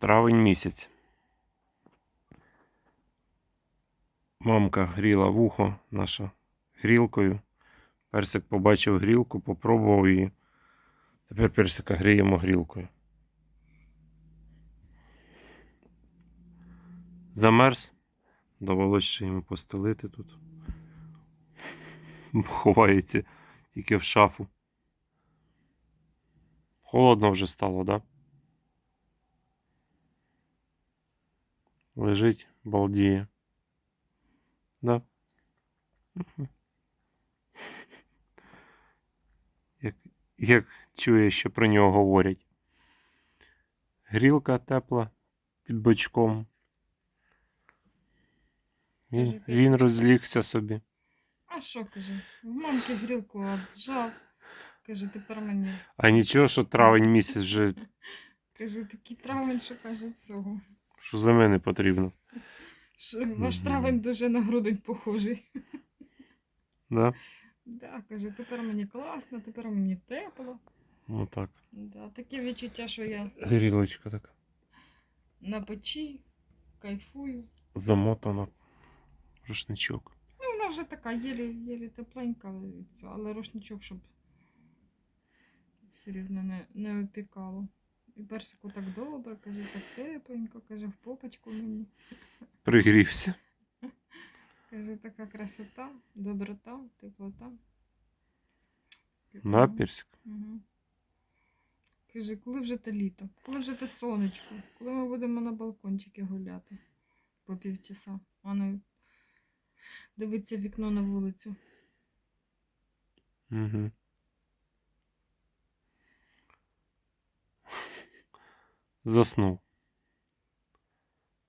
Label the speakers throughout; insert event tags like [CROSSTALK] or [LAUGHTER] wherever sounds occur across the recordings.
Speaker 1: Травень місяць. Мамка гріла вухо наша грілкою. Персик побачив грілку, попробував її. Тепер персика гріємо грілкою. Замерз. Довелося ще йому постелити тут. Ховається тільки в шафу. Холодно вже стало, да? Лежить, балдіє. Да. Як, як чує, що про нього говорять. Грілка тепла під бочком. Він, він розлігся собі.
Speaker 2: А що, каже? В мамки грілку отжав. Каже, тепер мені.
Speaker 1: А нічого, що травень місяць вже, [LAUGHS]
Speaker 2: Каже, такий травень, що каже цього.
Speaker 1: Що за мене потрібно.
Speaker 2: Що ваш травень дуже на грудень похожий.
Speaker 1: Да?
Speaker 2: Да, каже, тепер мені класно, тепер мені тепло.
Speaker 1: Ну так.
Speaker 2: Да, таке відчуття, що я
Speaker 1: Грілочка така.
Speaker 2: на печі, кайфую.
Speaker 1: Замотана. Рушничок.
Speaker 2: Ну, вона вже така єлі, єлі тепленька, але рушничок, щоб все рівно не, не опікало. І персику так добре, каже, так тепленько, каже, в попочку мені.
Speaker 1: Пригрівся.
Speaker 2: Каже, така красота, доброта, теплота.
Speaker 1: Да, персик?
Speaker 2: Угу. Каже, коли вже те літо, коли вже те сонечко, коли ми будемо на балкончики гуляти по півчаса, а не дивитися вікно на вулицю.
Speaker 1: Угу. Заснув.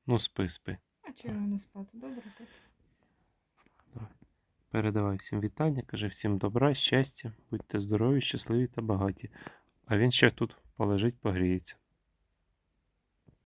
Speaker 1: Ну, спи, спи.
Speaker 2: А чого не спати? Добре так.
Speaker 1: Передавай всім вітання, каже всім добра, щастя, будьте здорові, щасливі та багаті. А він ще тут полежить, погріється.